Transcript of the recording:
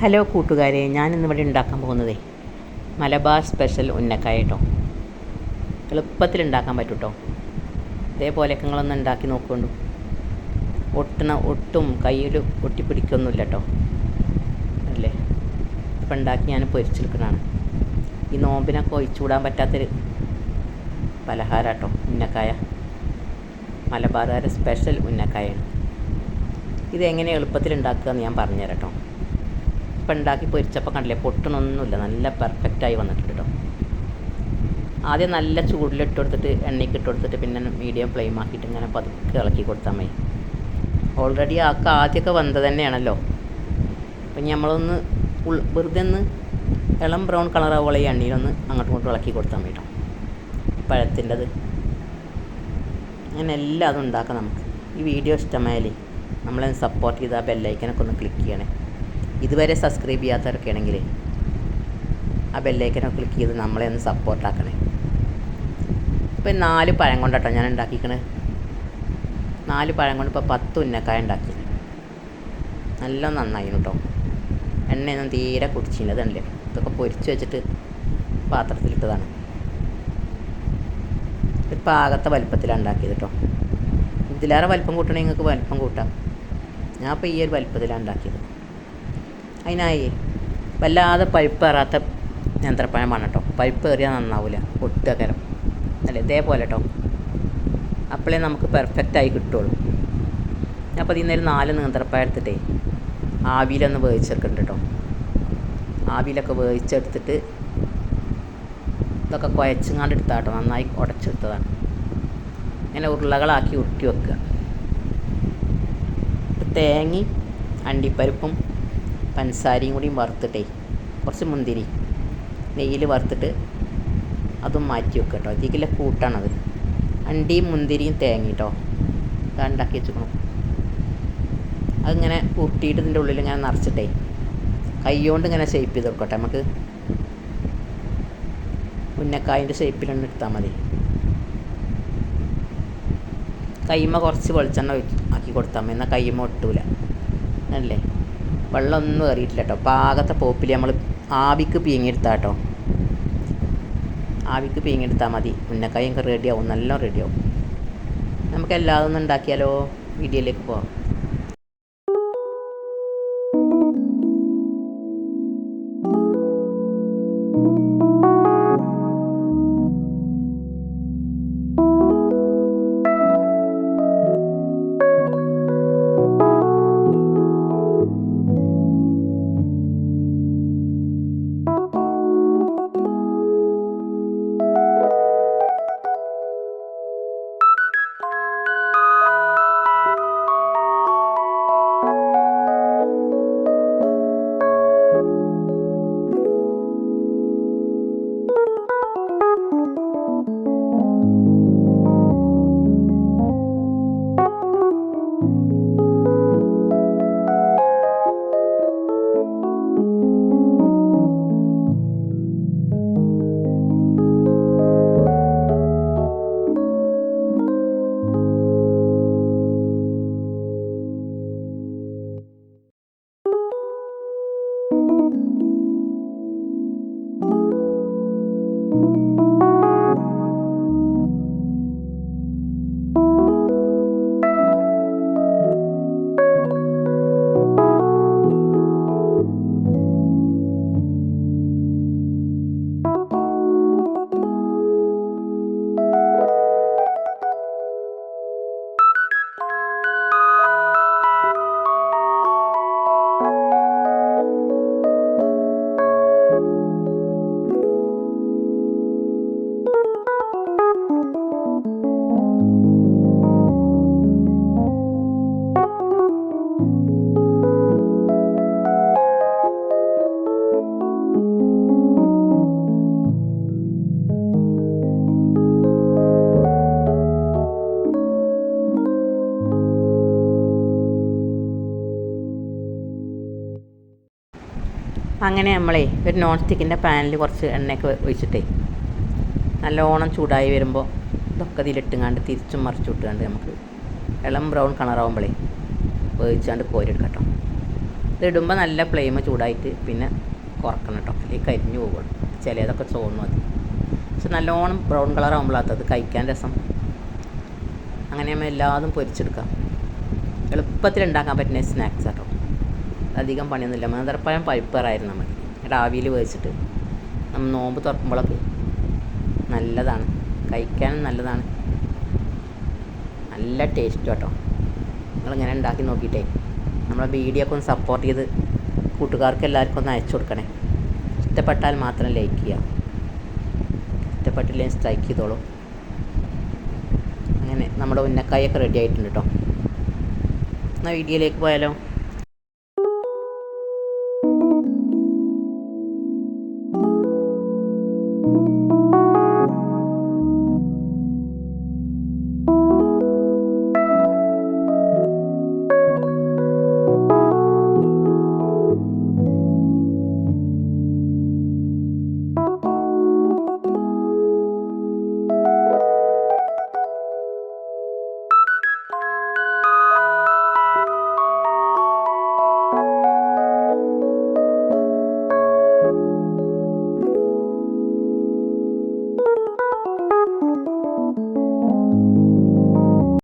Hello കൂട്ടുകാരെ ഞാനിന്നിവിടെ ഉണ്ടാക്കാൻ പോകുന്നതേ മലബാർ സ്പെഷ്യൽ ഉന്നക്കായ കേട്ടോ എളുപ്പത്തിൽ ഉണ്ടാക്കാൻ പറ്റും കേട്ടോ ഇതേപോലെ നിങ്ങളൊന്ന് ഉണ്ടാക്കി നോക്കുകൊണ്ടു ഒട്ടണ ഒട്ടും കയ്യിൽ ഒട്ടിപ്പിടിക്കൊന്നുമില്ല കേട്ടോ അല്ലേ? ഇപ്പം ഉണ്ടാക്കി ഞാൻ പൊരിച്ചെടുക്കണതാണ് ഈ നോമ്പിനൊക്കെ ഒഴിച്ചുകൂടാൻ പറ്റാത്തൊരു പലഹാരം കേട്ടോ ഉന്നക്കായ. മലബാറുകാരുടെ സ്പെഷ്യൽ ഉന്നക്കായാണ്. ഇതെങ്ങനെ എളുപ്പത്തിൽ ഉണ്ടാക്കുക എന്ന് ഞാൻ പറഞ്ഞുതരാം കേട്ടോ ഇപ്പം ഉണ്ടാക്കി പൊരിച്ചപ്പോൾ കണ്ടില്ലേ? പൊട്ടണമൊന്നുമില്ല നല്ല പെർഫെക്റ്റായി വന്നിട്ടുണ്ട് കേട്ടോ ആദ്യം നല്ല ചൂടിലിട്ട് കൊടുത്തിട്ട് എണ്ണയ്ക്ക് ഇട്ട് കൊടുത്തിട്ട് പിന്നെ മീഡിയം ഫ്ലെയിം ആക്കിയിട്ട് ഇങ്ങനെ പതുക്കെ ഇളക്കി കൊടുത്താൽ മതി. ഓൾറെഡി ആക്ക ആദ്യമൊക്കെ വന്നത് തന്നെയാണല്ലോ. അപ്പം നമ്മളൊന്ന് വെറുതെ ഒന്ന് ഇളം ബ്രൗൺ കളറാവുള്ള ഈ എണ്ണയിലൊന്ന് അങ്ങോട്ടും ഇങ്ങോട്ടും ഇളക്കി കൊടുത്താൽ മതി കേട്ടോ പഴത്തിന്റെത്. അങ്ങനെ എല്ലാം അതും ഉണ്ടാക്കാം നമുക്ക്. ഈ വീഡിയോ ഇഷ്ടമായാലേ നമ്മളെ സപ്പോർട്ട് ചെയ്ത് ആ ബെല്ലൈക്കനൊക്കെ ഒന്ന് ക്ലിക്ക് ചെയ്യണേ. ഇതുവരെ സബ്സ്ക്രൈബ് ചെയ്യാത്തവരൊക്കെ ആണെങ്കിൽ ആ ബെല്ലേക്കനെ ക്ലിക്ക് ചെയ്ത് നമ്മളെ ഒന്ന് സപ്പോർട്ടാക്കണേ ഇപ്പം നാല് പഴം കൊണ്ടാട്ടോ ഞാൻ ഉണ്ടാക്കിക്കണേ. നാല് പഴം കൊണ്ട് ഇപ്പോൾ പത്ത് ഉന്നക്കായ ഉണ്ടാക്കി. നല്ല നന്നായി കേട്ടോ എണ്ണയൊന്നും തീരെ കുടിച്ചില്ല അതല്ലേ ഇതൊക്കെ പൊരിച്ച് വെച്ചിട്ട് പാത്രത്തിലിട്ടതാണ് ഒരു പാകത്തെ വലിപ്പത്തിലാണ് ഉണ്ടാക്കിയത് കേട്ടോ ഇതിലേറെ വലിപ്പം കൂട്ടണേ നിങ്ങൾക്ക് വലിപ്പം കൂട്ടാം. ഞാൻ ഇപ്പോൾ ഈ ഒരു വലിപ്പത്തിലാണ് ഉണ്ടാക്കിയത്. അതിനായി വല്ലാതെ പഴുപ്പേറാത്ത നേന്ത്രപ്പഴം വേണം കേട്ടോ പഴുപ്പ് കയറിയാൽ നന്നാവില്ല ഒട്ടുകരം അല്ലേ ഇതേപോലെ കേട്ടോ അപ്പോഴേ നമുക്ക് പെർഫെക്റ്റായി കിട്ടുള്ളൂ. അപ്പോൾ ഇതിൽ നാല് നേന്ത്രപ്പഴം എടുത്തിട്ടേ ആവിയിലൊന്ന് വേവിച്ചെടുക്കുന്നുണ്ട് കേട്ടോ ആവിയിലൊക്കെ വേവിച്ചെടുത്തിട്ട് ഇതൊക്കെ കുഴച്ചങ്ങാണ്ട് എടുത്താട്ടോ നന്നായി ഉടച്ചെടുത്തതാണ്. ഇങ്ങനെ ഉരുളകളാക്കി ഉരുട്ടി വെക്കുക. തേങ്ങി അണ്ടിപ്പരിപ്പും പഞ്ചസാരയും കൂടി വറുത്തിട്ടേ കുറച്ച് മുന്തിരി നെയ്യിൽ വറുത്തിട്ട് അതും മാറ്റി വെക്കുക കേട്ടോ കൂട്ടാണ് അത് അണ്ടിയും മുന്തിരിയും തേങ്ങ കേട്ടോ ഉണ്ടാക്കി വെച്ചിക്കണം. അതിങ്ങനെ ഉരുട്ടിയിട്ട് ഇതിന്റെ ഉള്ളിൽ ഇങ്ങനെ നിറച്ചിട്ടേ കൈ കൊണ്ട് ഇങ്ങനെ ഷേപ്പ് ചെയ്ത് കൊടുക്കട്ടെ നമുക്ക് ഉന്നക്കായന്റെ ഷേപ്പിലൊന്ന് എടുത്താൽ മതി. കൈമ കുറച്ച് വെളിച്ചെണ്ണ ആക്കി കൊടുത്താൽ മതി. എന്നാൽ കൈമ ഒട്ടൂല. അല്ലേ? വെള്ളമൊന്നും കയറിയിട്ടില്ല കേട്ടോ. പാകത്തെ പോപ്പിൽ നമ്മൾ ആവിക്ക് പീങ്ങിയെടുത്താൽ കേട്ടോ. ആവിക്ക് പീങ്ങിയെടുത്താൽ മതി. ഉന്നക്കായൊക്കെ റെഡിയാവും നല്ല റെഡിയാവും നമുക്ക് എല്ലാതും ഒന്ന് ഉണ്ടാക്കിയാലോ? വീഡിയോയിലേക്ക് അങ്ങനെ നമ്മളെ ഒരു നോൺ സ്റ്റിക്കിന്റെ പാനിൽ കുറച്ച് എണ്ണയൊക്കെ ഒഴിച്ചിട്ടേ നല്ലോണം ചൂടായി വരുമ്പോൾ ഇതൊക്കെ ഇതിലിട്ടുങ്ങാണ്ട് തിരിച്ചും മറിച്ചു വിട്ടുകൊണ്ട് നമുക്ക് ഇളം ബ്രൗൺ കളറാവുമ്പോഴേ വേവിച്ചാണ്ട് കോരിയെടുക്കാം കേട്ടോ ഇത് ഇടുമ്പോൾ നല്ല ഫ്ലെയിം ചൂടായിട്ട് പിന്നെ കുറക്കണം കേട്ടോ അല്ലെങ്കിൽ കരിഞ്ഞു പോകുള്ളൂ ചിലതൊക്കെ ചോന്നു മതി. പക്ഷെ നല്ലോണം ബ്രൗൺ കളറാവുമ്പോഴത്തത് അത് കഴിക്കാൻ രസം. അങ്ങനെ നമ്മൾ എല്ലാതും പൊരിച്ചെടുക്കാം. എളുപ്പത്തിൽ ഉണ്ടാക്കാൻ പറ്റുന്ന സ്നാക്സ് കേട്ടോ അധികം പണിയൊന്നുമില്ല. നേന്ത്രപ്പഴം പഴുപ്പറായിരുന്നു നമ്മൾ. എന്നിട്ട് ആവിയിൽ വേവിച്ചിട്ട്. നമ്മൾ നോമ്പ് തുറക്കുമ്പോഴൊക്കെ. നല്ലതാണ്. കഴിക്കാനും നല്ലതാണ്. നല്ല ടേസ്റ്റ് കേട്ടോ. നിങ്ങളിങ്ങനെ ഉണ്ടാക്കി നോക്കിയിട്ടേ. നമ്മളെ വീഡിയോ ഒക്കെ ഒന്ന് സപ്പോർട്ട് ചെയ്ത് കൂട്ടുകാർക്ക് എല്ലാവർക്കും ഒന്ന് അയച്ചു കൊടുക്കണേ. ഇഷ്ടപ്പെട്ടാൽ മാത്രം ലൈക്ക് ചെയ്യുക. ഇഷ്ടപ്പെട്ടില്ലെങ്കിൽ സ്ട്രൈക്ക് ചെയ്തോളൂ. അങ്ങനെ നമ്മുടെ ഉന്നക്കായൊക്കെ റെഡി ആയിട്ടുണ്ട് കേട്ടോ. എന്നാൽ വീഡിയോയിലേക്ക് പോയാലോ?